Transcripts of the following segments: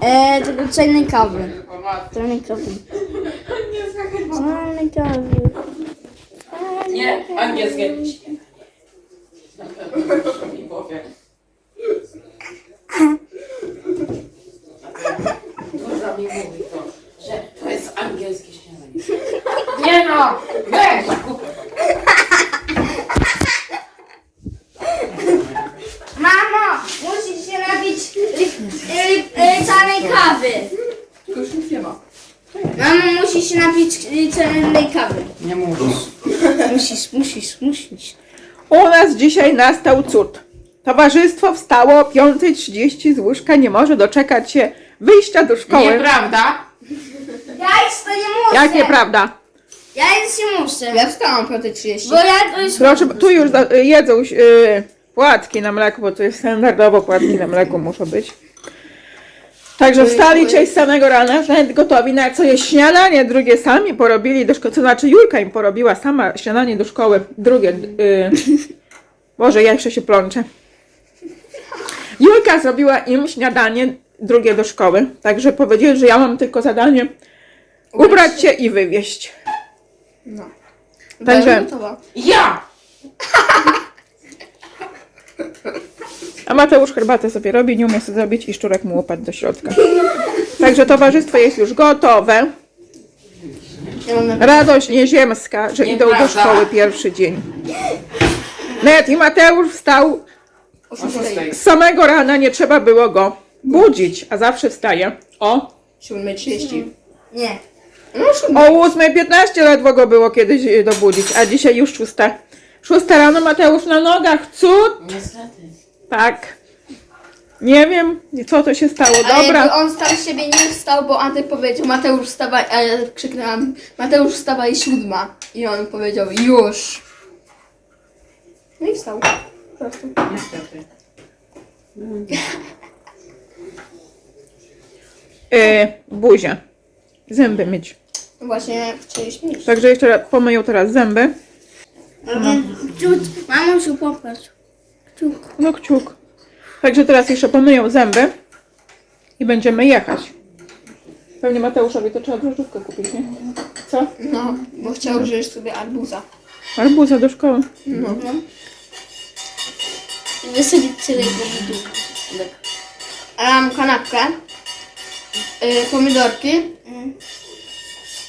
E, tylko czarnej kawy. Czarnej kawy. Czarnej kawy. Nie, angielskie. Mi powie. Można mi mówi to, że to jest angielskie śniadanie. Nie no! Weź! Mamo, musisz się napić e, czarnej kawy. Tylko już nic nie ma. Mamo, musisz się napić czarnej kawy. Nie musisz. Musisz, musisz, musisz. U nas dzisiaj nastał cud. Towarzystwo wstało o 5.30 z łóżka, nie może doczekać się wyjścia do szkoły. Nieprawda? Ja już to nie muszę. Jak nieprawda? Ja już nie muszę. Ja wstałam 5.30. Bo ja to już... Proszę, tu już za- jedzą yy, płatki na mleku, bo to jest standardowo płatki na mleku muszą być. Także wstali z samego rana, nawet gotowi na co jest śniadanie, drugie sami porobili do szkoły, to znaczy Julka im porobiła sama śniadanie do szkoły, drugie, yy, Boże, ja jeszcze się plączę. Julka zrobiła im śniadanie drugie do szkoły, także powiedzieli, że ja mam tylko zadanie ubrać się i wywieźć. No. Także-. Ja! A Mateusz herbatę sobie robi, nie umie sobie zrobić i szczurek mu upadł do środka. Także towarzystwo jest już gotowe. Radość nieziemska, że idą do szkoły pierwszy dzień. Net i Mateusz wstał O O 6. szóstej. z samego rana, nie trzeba było go budzić, a zawsze wstaje. O, 7.30. Nie. No 7. o 8.15 ledwo go było kiedyś dobudzić, a dzisiaj już 6. 6 rano Mateusz na nogach, cud, Niestety. Tak. Nie wiem, co to się stało, Ale dobra. jakby on sam z siebie nie wstał, bo Antek powiedział Mateusz wstawaj, a ja krzyknęłam Mateusz wstawaj siódma. I on powiedział już. No i wstał. Po prostu. Niestety. Y, buzia. Zęby myć. No Właśnie chcieliśmy iść. Także jeszcze raz pomyję teraz zęby. Ciut, mamusiu, popatrz. No kciuk. Także teraz jeszcze pomyję zęby i będziemy jechać. Pewnie Mateuszowi to trzeba drożdżówkę kupić, nie? Co? No, bo chciał wziąć sobie arbuza. Arbuza do szkoły. No. Wysadzić tyle pomidorów. A ja mam kanapkę, y, pomidorki,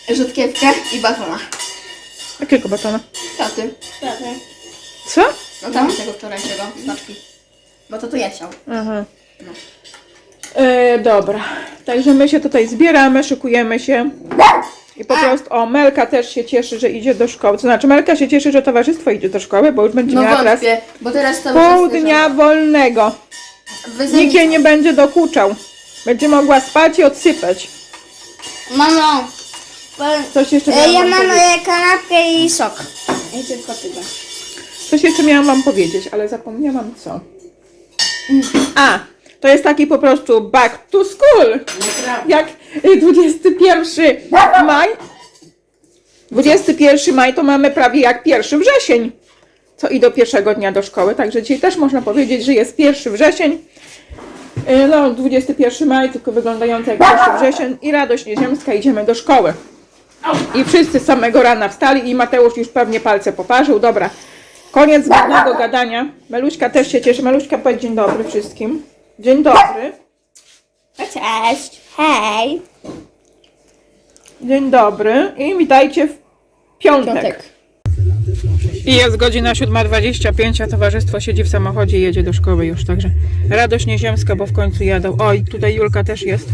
y, rzodkiewkę i batona. Jakiego batona? Taty. Co? No tam tego wczorajszego, znaczki. Bo to to ja chciał. Aha. E, dobra. Także my się tutaj zbieramy, szykujemy się. I po prostu, o, Melka też się cieszy, że idzie do szkoły. To znaczy, Melka się cieszy, że towarzystwo idzie do szkoły, bo już będzie No miała teraz wątpię, bo teraz to pół dnia wolnego. Nikt jej nie będzie dokuczał. Będzie mogła spać i odsypać. Mamo, Coś jeszcze e, miałam ja wam mam powiedzieć. e, kanapkę i sok. I tylko tyle. Coś jeszcze miałam wam powiedzieć, ale zapomniałam co. A, to jest taki po prostu back to school. Jak y, 21 maj. 21 maj to mamy prawie jak 1 wrzesień. Co i do pierwszego dnia do szkoły. Także dzisiaj też można powiedzieć, że jest 1 wrzesień. Y, No, 21 maj, tylko wyglądający jak 1 wrzesień. I radość nieziemska, idziemy do szkoły. I wszyscy z samego rana wstali i Mateusz już pewnie palce poparzył. Dobra, koniec zbędnego gadania. Meluśka też się cieszy. Meluśka, powiedz dzień dobry wszystkim. Dzień dobry. Cześć. Hej. Dzień dobry i witajcie w piątek. Piątek. I jest godzina 7.25, a towarzystwo siedzi w samochodzie i jedzie do szkoły już, także radość nieziemska, bo w końcu jadą. O, i tutaj Julka też jest.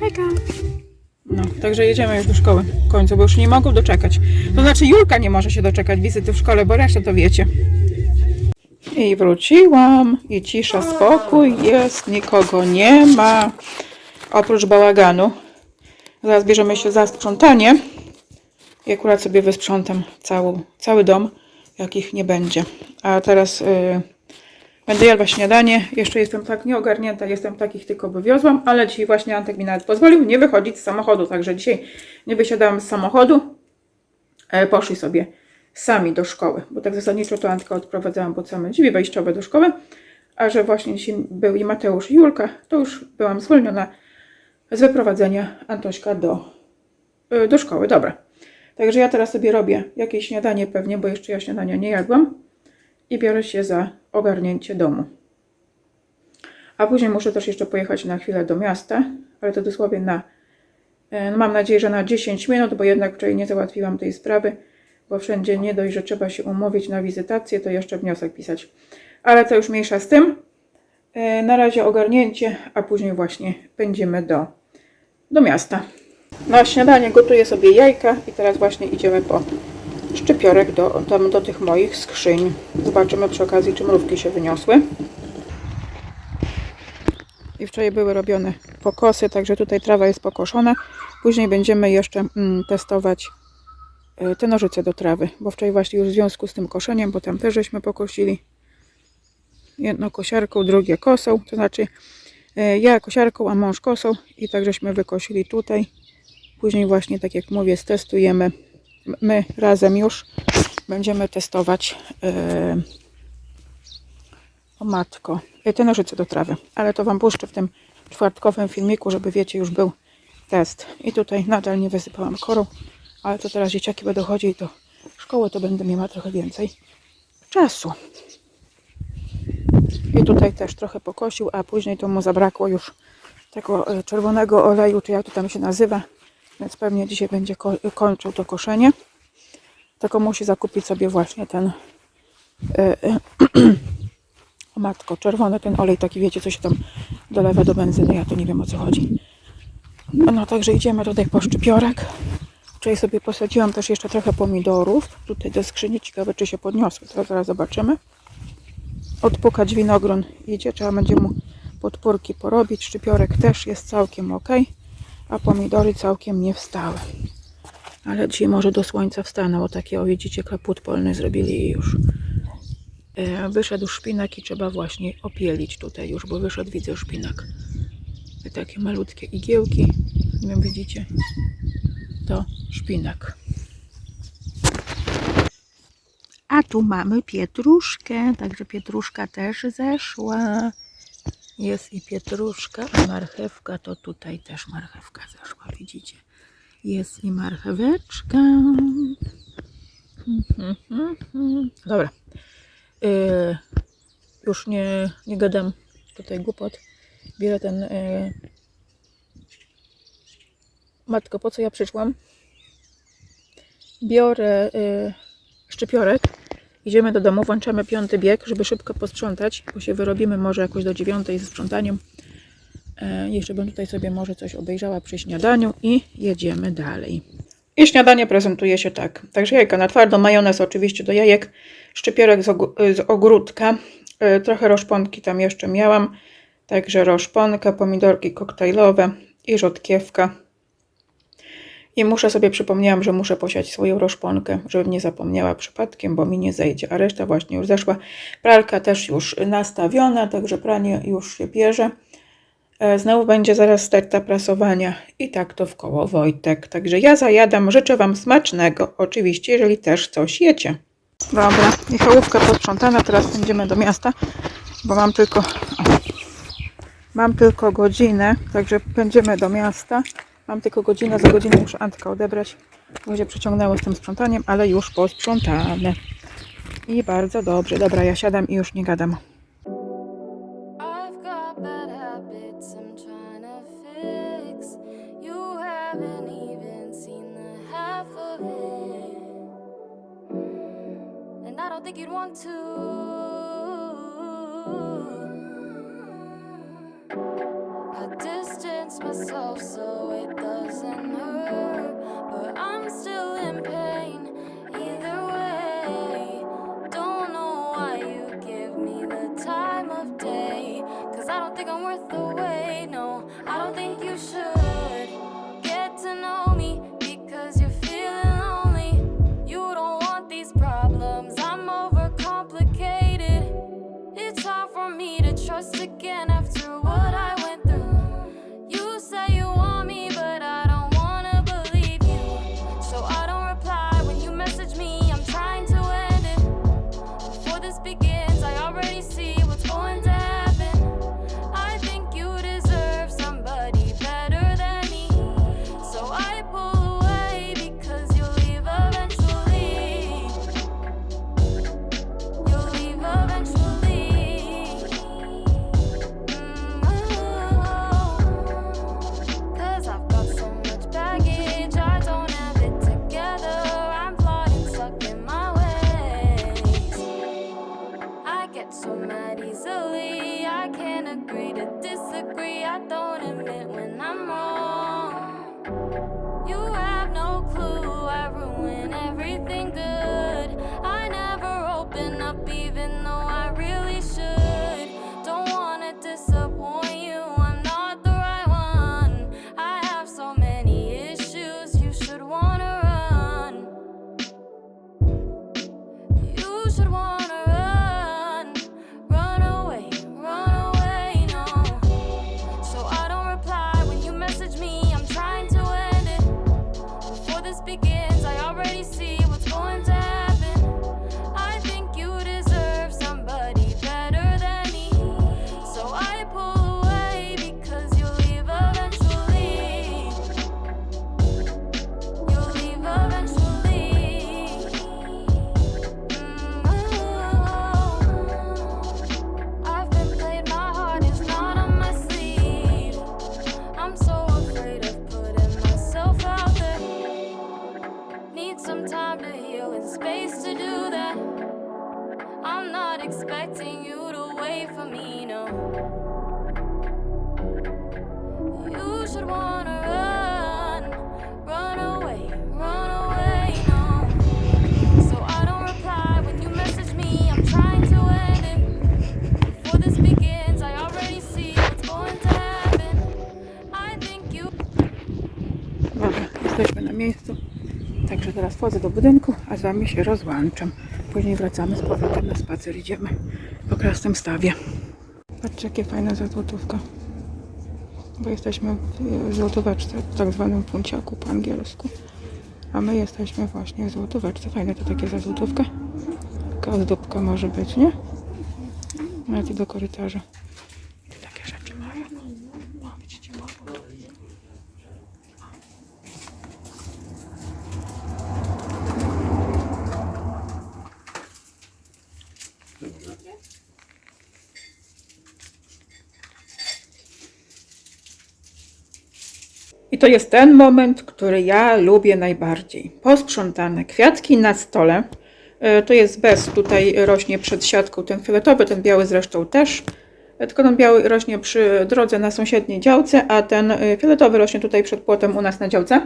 Hejka. No, także jedziemy już do szkoły w końcu, bo już nie mogą doczekać. To znaczy Julka nie może się doczekać wizyty w szkole, bo resztę to wiecie. I wróciłam, i cisza, spokój jest, nikogo nie ma, oprócz bałaganu. Zaraz bierzemy się za sprzątanie. I akurat sobie wysprzątam cały, cały dom, jakich nie będzie. A teraz y, będę jadła śniadanie. Jeszcze jestem tak nieogarnięta, jestem takich tylko wywiozłam, ale dzisiaj właśnie Antek mi nawet pozwolił nie wychodzić z samochodu, także dzisiaj nie wysiadałam z samochodu. E, poszli sobie sami do szkoły, bo tak zasadniczo to Antka odprowadzałam pod same drzwi wejściowe do szkoły, a że właśnie dzisiaj był i Mateusz i Julka, to już byłam zwolniona z wyprowadzenia Antośka do, y, do szkoły. Dobra. Także ja teraz sobie robię jakieś śniadanie pewnie, bo jeszcze ja śniadania nie jadłam i biorę się za ogarnięcie domu. A później muszę też jeszcze pojechać na chwilę do miasta, ale to dosłownie na, e, no mam nadzieję, że na 10 minut, bo jednak wczoraj nie załatwiłam tej sprawy, bo wszędzie nie dość, że trzeba się umówić na wizytację, to jeszcze wniosek pisać. Ale to już mniejsza z tym. E, Na razie ogarnięcie, a później właśnie pędzimy do, do miasta. Na śniadanie gotuję sobie jajka i teraz właśnie idziemy po szczypiorek do, tam do tych moich skrzyń. Zobaczymy przy okazji, czy mrówki się wyniosły. I wczoraj były robione pokosy, także tutaj trawa jest pokoszona. Później będziemy jeszcze mm, testować y, te nożyce do trawy, bo wczoraj właśnie już w związku z tym koszeniem, bo tam też żeśmy pokosili. Jedno kosiarką, drugie kosą, to znaczy y, ja kosiarką, a mąż kosą i tak żeśmy wykosili tutaj. Później właśnie, tak jak mówię, stestujemy my razem już będziemy testować yy, o matko, yy, te nożyce do trawy, ale to Wam puszczę w tym czwartkowym filmiku, żeby wiecie, już był test. I tutaj nadal nie wysypałam korą, ale to teraz dzieciaki będą chodzić do szkoły, to będę miała trochę więcej czasu. I tutaj też trochę pokosił, a później to mu zabrakło już tego e, czerwonego oleju, czy jak to tam się nazywa, więc pewnie dzisiaj będzie ko- kończył to koszenie. Tylko musi zakupić sobie właśnie ten o matko, czerwony ten olej, taki wiecie, co się tam dolewa do benzyny, ja to nie wiem o co chodzi. No także idziemy tutaj po szczypiorek. Tutaj sobie posadziłam też jeszcze trochę pomidorów. Tutaj do skrzyni, ciekawe czy się podniosły, to zaraz zobaczymy. Odpukać winogron idzie, trzeba będzie mu podpórki porobić. Szczypiorek też jest całkiem ok, a pomidory całkiem nie wstały. Ale dzisiaj może do słońca wstaną, o takie, o widzicie, kaput polny zrobili już. E, Wyszedł szpinak i trzeba właśnie opielić tutaj już, bo wyszedł, widzę, szpinak. I takie malutkie igiełki, nie wiem, widzicie, to szpinak. A tu mamy pietruszkę, także pietruszka też zeszła. Jest i pietruszka, a marchewka to tutaj też marchewka zeszła, widzicie. Jest i marcheweczka. Dobra. Yy, już nie, nie gadam tutaj głupot. Biorę ten. Yy... Matko, po co ja przyszłam? Biorę yy, szczypiorek. Idziemy do domu, włączamy piąty bieg, żeby szybko posprzątać, bo się wyrobimy może jakoś do dziewiątej ze sprzątaniem. E, jeszcze bym tutaj sobie może coś obejrzała przy śniadaniu i jedziemy dalej. I śniadanie prezentuje się tak. Także jajka na twardo, majonez oczywiście do jajek, szczypiorek z, ogó- z ogródka, e, trochę roszponki tam jeszcze miałam, także roszponka, pomidorki koktajlowe i rzodkiewka. I muszę sobie, przypomniałam, że muszę posiać swoją roszponkę, żebym nie zapomniała przypadkiem, bo mi nie zejdzie, a reszta właśnie już zeszła. Pralka też już nastawiona, także pranie już się bierze. E, Znowu będzie zaraz starta prasowania i tak to w koło Wojtek. Także ja zajadam, życzę Wam smacznego, oczywiście, jeżeli też coś jecie. Dobra, Michałówka posprzątana, teraz będziemy do miasta, bo mam tylko, mam tylko godzinę, także będziemy do miasta. Mam tylko godzinę, za godzinę muszę Antka odebrać, się przeciągnęło z tym sprzątaniem, ale już posprzątane. I bardzo dobrze. Dobra, ja siadam i już nie gadam. I don't think you'd want to. You have no clue, I ruin everything good. Na miejscu. Także teraz wchodzę do budynku, a z Wami się rozłączam. Później wracamy z powrotem na spacer. Idziemy po krasnym stawie. Patrzcie, jakie fajne za złotówka. Bo jesteśmy w złotóweczce, w tak zwanym funciaku po angielsku. A my jesteśmy właśnie w złotóweczce. Fajne to takie za złotówkę. Taka może być, nie? I do korytarza. Takie rzeczy mają. O, widzicie, powód. I to jest ten moment, który ja lubię najbardziej. Posprzątane kwiatki na stole. E, To jest bez, tutaj rośnie przed siatką ten fioletowy, ten biały zresztą też. E, Tylko ten biały rośnie przy drodze na sąsiedniej działce, a ten e, fioletowy rośnie tutaj przed płotem u nas na działce.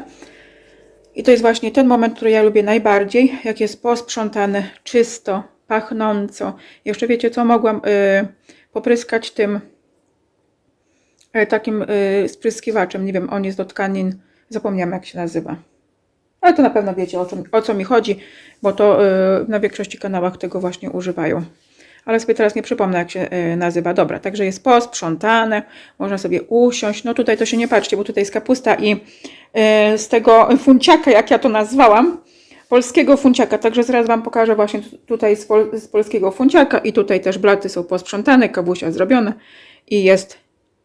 I to jest właśnie ten moment, który ja lubię najbardziej, jak jest posprzątane, czysto, pachnąco. Jeszcze wiecie co, mogłam popryskać tym takim y, spryskiwaczem, nie wiem, on jest do tkanin, zapomniałam jak się nazywa. Ale to na pewno wiecie o, czym, o co mi chodzi, bo to y, na większości kanałach tego właśnie używają. Ale sobie teraz nie przypomnę, jak się nazywa. Dobra, także jest posprzątane, można sobie usiąść. No tutaj to się nie patrzcie, bo tutaj jest kapusta i z tego funciaka, jak ja to nazwałam, polskiego funciaka. Także zaraz Wam pokażę właśnie tu- tutaj z, pol, z polskiego funciaka i tutaj też blaty są posprzątane, kabusia zrobione i jest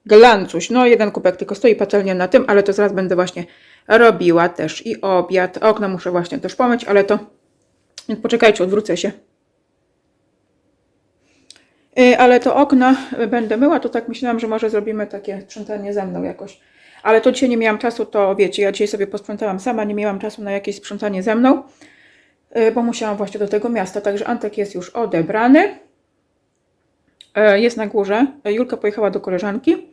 glancuś. No jeden kubek tylko stoi patelnia na tym, ale to zaraz będę właśnie robiła też i obiad. Okno muszę właśnie też pomyć, ale to poczekajcie, odwrócę się. Y, Ale to okna będę myła, to tak myślałam, że może zrobimy takie sprzątanie ze mną jakoś. Ale to dzisiaj nie miałam czasu, to wiecie, ja dzisiaj sobie posprzątałam sama, nie miałam czasu na jakieś sprzątanie ze mną, y, bo musiałam właśnie do tego miasta. Także Antek jest już odebrany. Y, Jest na górze. Y, Julka pojechała do koleżanki.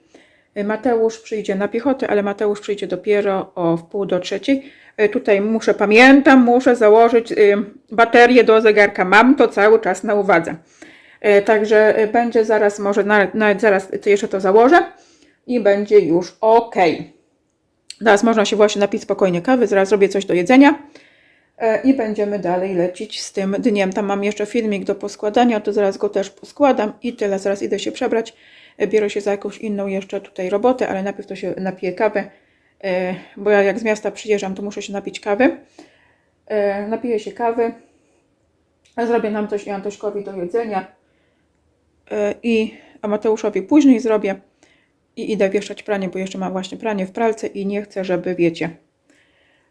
Y, Mateusz przyjdzie na piechotę, ale Mateusz przyjdzie dopiero o wpół do trzeciej. Tutaj muszę, pamiętam, muszę założyć baterię do zegarka. Mam to cały czas na uwadze. E, Także e, będzie zaraz, może nawet, zaraz jeszcze to założę i będzie już ok. Teraz można się właśnie napić spokojnie kawy, zaraz zrobię coś do jedzenia e, i będziemy dalej lecieć z tym dniem. Tam mam jeszcze filmik do poskładania, to zaraz go też poskładam i tyle. Zaraz idę się przebrać, E, biorę się za jakąś inną jeszcze tutaj robotę, ale najpierw to się napiję kawę, e, bo ja jak z miasta przyjeżdżam, to muszę się napić kawy. E, Napiję się kawy, zrobię nam coś Antośkowi do jedzenia e, i a Mateuszowi później zrobię i idę wieszać pranie, bo jeszcze mam właśnie pranie w pralce i nie chcę, żeby wiecie,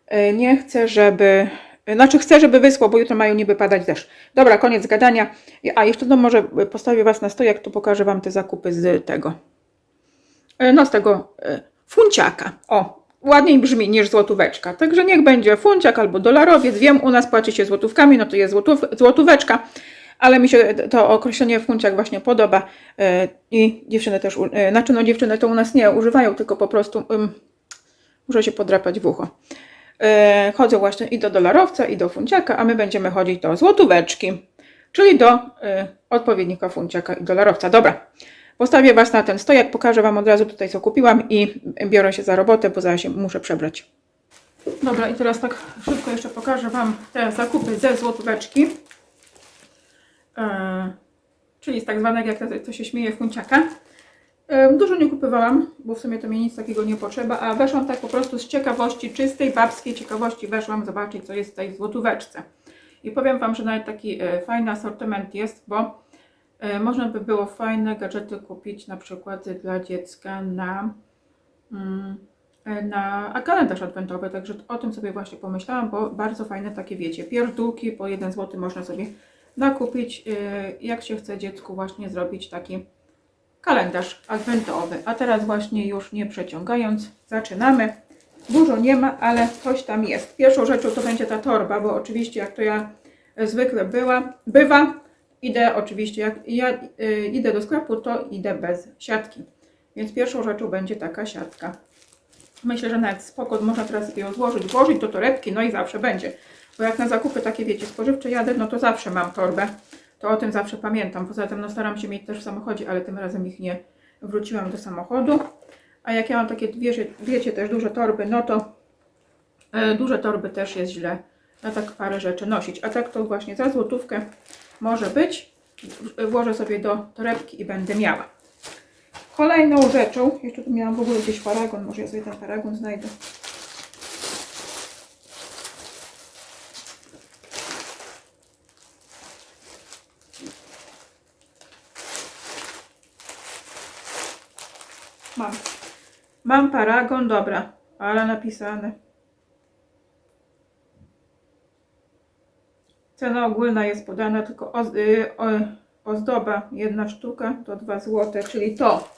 e, nie chcę, żeby, e, znaczy chcę, żeby wyschło, bo jutro mają niby padać deszcz. Dobra, koniec gadania. A jeszcze no może postawię Was na stojak, to pokażę Wam te zakupy z tego, e, no z tego e, funciaka. O, ładniej brzmi niż złotóweczka. Także niech będzie funciak albo dolarowiec. Wiem, u nas płaci się złotówkami, no to jest złotów, złotóweczka. ale mi się to określenie funciak właśnie podoba e, i dziewczyny też, znaczy no dziewczyny to u nas nie używają, tylko po prostu ym, muszę się podrapać w ucho. E, chodzą właśnie i do dolarowca, i do funciaka, a my będziemy chodzić do złotóweczki, czyli do e, odpowiednika funciaka i dolarowca. Dobra, postawię Was na ten stojak, pokażę Wam od razu tutaj co kupiłam i biorę się za robotę, bo zaraz się muszę przebrać. Dobra, i teraz tak szybko jeszcze pokażę Wam te zakupy ze złotóweczki. E, czyli z tak zwanego, jak to, to się śmieje, funciaka. Dużo nie kupowałam, bo w sumie to mi nic takiego nie potrzeba, a weszłam tak po prostu z ciekawości, czystej, babskiej ciekawości weszłam zobaczyć, co jest w tej złotóweczce. I powiem Wam, że nawet taki e, fajny asortyment jest, bo e, można by było fajne gadżety kupić na przykład dla dziecka na, mm, e, na a kalendarz adwentowy, także o tym sobie właśnie pomyślałam, bo bardzo fajne takie wiecie, pierdółki po 1 zł można sobie nakupić, jak się chce dziecku właśnie zrobić taki kalendarz adwentowy. A teraz właśnie już nie przeciągając, zaczynamy. Dużo nie ma, ale coś tam jest. Pierwszą rzeczą to będzie ta torba, bo oczywiście jak to ja zwykle była, bywa, idę oczywiście, jak ja y, idę do sklepu, to idę bez siatki. Więc pierwszą rzeczą będzie taka siatka. Myślę, że nawet spoko, można teraz ją złożyć, włożyć do torebki, no i zawsze będzie. Bo jak na zakupy takie, wiecie, spożywcze jadę, no to zawsze mam torbę. To o tym zawsze pamiętam. Poza tym no, staram się mieć też w samochodzie, ale tym razem ich nie wróciłam do samochodu. A jak ja mam takie, wiecie, wiecie też duże torby, no to e, duże torby też jest źle na tak parę rzeczy nosić. A tak to właśnie za złotówkę może być. Włożę sobie do torebki i będę miała. Kolejną rzeczą, jeszcze tu miałam w ogóle gdzieś paragon, może ja sobie ten paragon znajdę. Mam. Mam paragon, dobra, ale napisane. Cena ogólna jest podana, tylko oz, y, o, ozdoba, jedna sztuka to 2 zł, czyli to,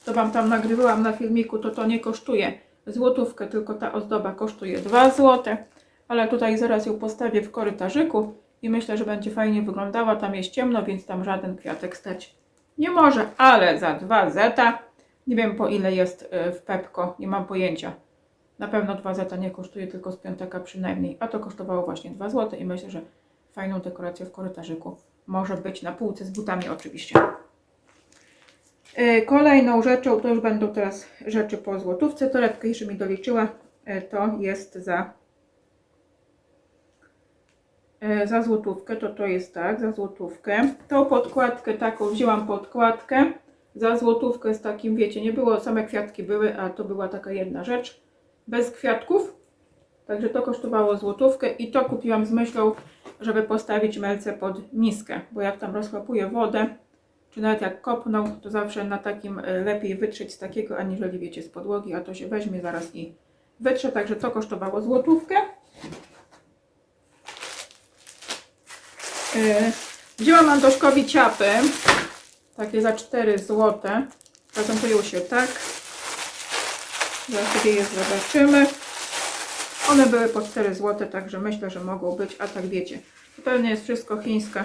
co Wam tam nagrywałam na filmiku, to to nie kosztuje złotówkę, tylko ta ozdoba kosztuje 2 zł, ale tutaj zaraz ją postawię w korytarzyku i myślę, że będzie fajnie wyglądała, tam jest ciemno, więc tam żaden kwiatek stać nie może, ale za 2 zeta, nie wiem po ile jest y, w Pepko, nie mam pojęcia. Na pewno 2 zeta nie kosztuje, tylko z piąteka przynajmniej, a to kosztowało właśnie 2 zł i myślę, że fajną dekorację w korytarzyku. Może być na półce z butami oczywiście. Y, Kolejną rzeczą, to już będą teraz rzeczy po złotówce, torebkę jeszcze mi doliczyła, y, to jest za za złotówkę, to to jest tak, za złotówkę. Tą podkładkę taką, wzięłam podkładkę za złotówkę z takim, wiecie, nie było, same kwiatki były, a to była taka jedna rzecz, bez kwiatków. Także to kosztowało złotówkę i to kupiłam z myślą, żeby postawić melce pod miskę, bo jak tam rozchłapuje wodę, czy nawet jak kopną, to zawsze na takim y, lepiej wytrzeć z takiego, aniżeli wiecie, z podłogi, a to się weźmie zaraz i wytrze, także to kosztowało złotówkę. Yy, Wzięłam Antoszkowi ciapy, takie za 4 zł. Prezentują się tak. Zaraz sobie je zobaczymy. One były po 4 zł, także myślę, że mogą być, a tak wiecie. Pewnie jest wszystko chińskie,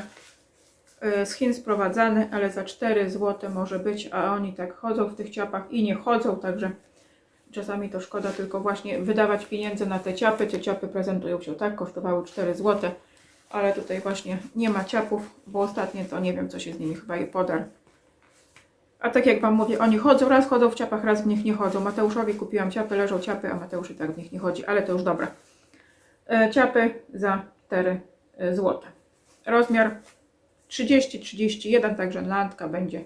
z Chin sprowadzane, ale za 4 zł może być, a oni tak chodzą w tych ciapach i nie chodzą, także czasami to szkoda tylko właśnie wydawać pieniędzy na te ciapy. Te ciapy prezentują się tak, kosztowały 4 zł, ale tutaj właśnie nie ma ciapów, bo ostatnie to nie wiem, co się z nimi chyba je podar. A tak jak Wam mówię, oni chodzą, raz chodzą w ciapach, raz w nich nie chodzą. Mateuszowi kupiłam ciapy, leżą ciapy, a Mateusz i tak w nich nie chodzi, ale to już dobra. E, ciapy za 4 zł. Rozmiar 30-31, także landka będzie.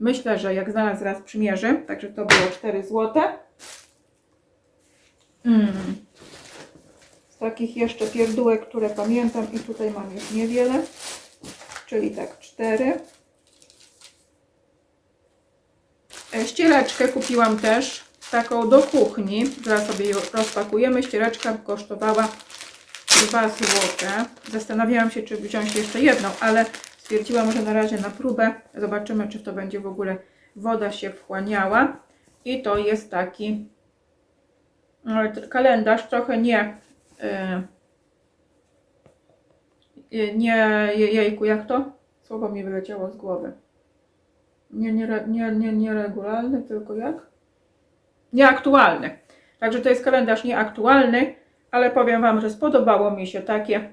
Myślę, że jak znalazł raz przymierzy, także to było 4 zł. Mm. Z takich jeszcze pierdółek, które pamiętam i tutaj mam już niewiele, czyli tak 4. E, Ściereczkę kupiłam też, taką do kuchni. Zaraz sobie ją rozpakujemy. Ściereczka kosztowała 2 zł. Zastanawiałam się, czy wziąć jeszcze jedną, ale stwierdziłam, że na razie na próbę. Zobaczymy, czy to będzie w ogóle woda się wchłaniała. I to jest taki e, kalendarz, trochę nie. e, e, Nie, jejku, jak to? Słowo mi wyleciało z głowy. Nie, nie, nie, nie, nieregularny, tylko jak? Nieaktualny. Także to jest kalendarz nieaktualny, ale powiem Wam, że spodobało mi się takie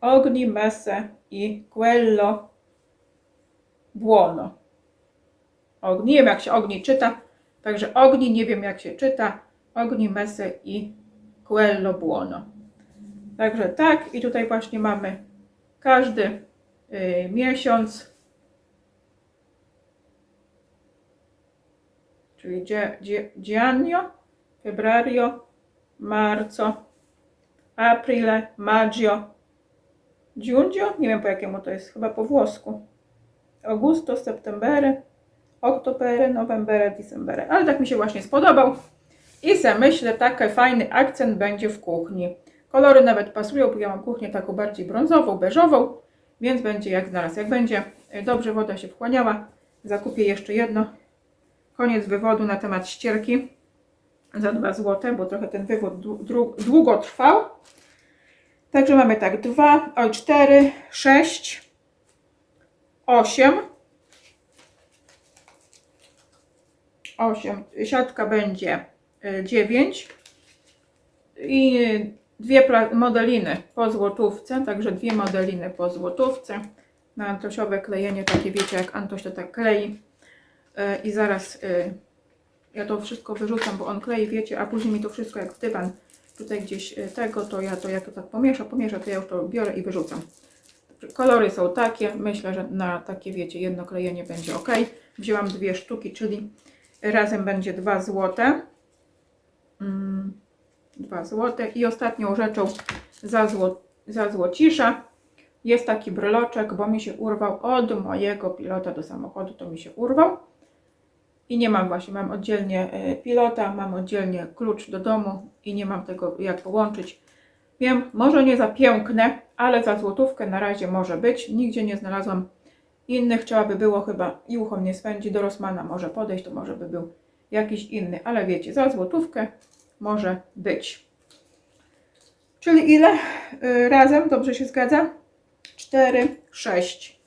Ogni Messe i Quello Buono. Ogni, nie wiem jak się Ogni czyta, także Ogni nie wiem jak się czyta, Ogni Messe i Quello Buono. Także tak i tutaj właśnie mamy każdy y, miesiąc, czyli Giannio, Febbraio, Marco, Aprile, Maggio, Giugno, nie wiem po jakiemu to jest, chyba po włosku. Augusto, Septembere, Oktobere, Novembere, Decembere. Ale tak mi się właśnie spodobał. I se myślę, taki fajny akcent będzie w kuchni. Kolory nawet pasują, bo ja mam kuchnię taką bardziej brązową, beżową, więc będzie jak znalazł. Jak będzie y, dobrze woda się wchłaniała, zakupię jeszcze jedno. Koniec wywodu na temat ścierki za 2 zł, bo trochę ten wywód dłu- dłu- długo trwał. Także mamy tak 2, oj 4, 6, 8. 8. Siatka będzie 9 i dwie pla- modeliny po złotówce, także dwie modeliny po złotówce. Na Antosiowe klejenie, takie wiecie jak Antoś to tak klei. E, I zaraz e, ja to wszystko wyrzucam, bo on klei, wiecie, a później mi to wszystko jak w dywan tutaj gdzieś e, tego, to ja to jak to tak pomiesza, pomiesza, to ja już to biorę i wyrzucam. Kolory są takie, myślę, że na takie, wiecie, jedno klejenie będzie ok. Wzięłam dwie sztuki, czyli razem będzie 2 złote. Mm, 2 złote. I ostatnią rzeczą za, zło, za złocisza jest taki bryloczek, bo mi się urwał od mojego pilota do samochodu, to mi się urwał. I nie mam właśnie, mam oddzielnie e, pilota, mam oddzielnie klucz do domu i nie mam tego jak połączyć. Wiem, może nie za piękne, ale za złotówkę na razie może być. Nigdzie nie znalazłam innych. Trzeba by było chyba i ucho mnie spędzi do Rosmana może podejść, to może by był jakiś inny, ale wiecie, za złotówkę może być. Czyli ile y, razem? Dobrze się zgadza? 4, 6,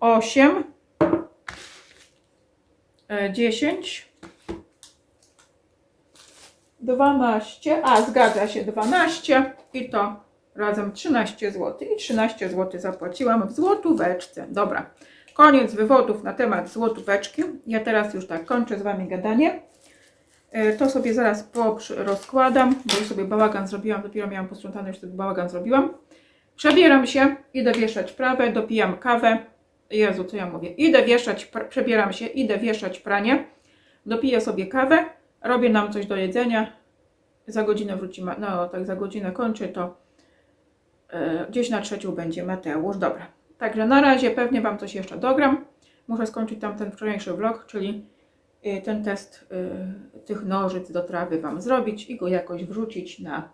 8, 10, 12, a zgadza się 12 i to razem 13 zł. I 13 zł zapłaciłam w złotóweczce. Dobra, koniec wywodów na temat złotóweczki. Ja teraz już tak kończę z Wami gadanie. E, To sobie zaraz rozkładam, bo już sobie bałagan zrobiłam, dopiero miałam posprzątane, już sobie bałagan zrobiłam. Przebieram się, idę wieszać prawę, dopijam kawę. Jezu, co ja mówię? Idę wieszać, pr- przebieram się, idę wieszać pranie, dopiję sobie kawę, robię nam coś do jedzenia. Za godzinę wrócimy, no tak za godzinę kończę, to e, gdzieś na trzecią będzie Mateusz. Dobra, także na razie pewnie Wam coś jeszcze dogram. Muszę skończyć tam ten wczorajszy vlog, czyli y, ten test y, tych nożyc do trawy Wam zrobić i go jakoś wrzucić na,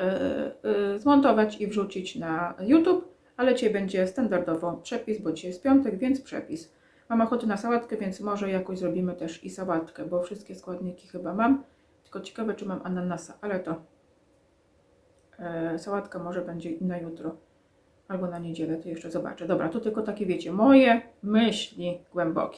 y, y, zmontować i wrzucić na YouTube, ale dzisiaj będzie standardowo przepis, bo dzisiaj jest piątek, więc przepis. Mam ochotę na sałatkę, więc może jakoś zrobimy też i sałatkę, bo wszystkie składniki chyba mam, tylko ciekawe czy mam ananasa, ale to y, sałatka może będzie na jutro albo na niedzielę, to jeszcze zobaczę. Dobra, to tylko takie wiecie, moje myśli głębokie.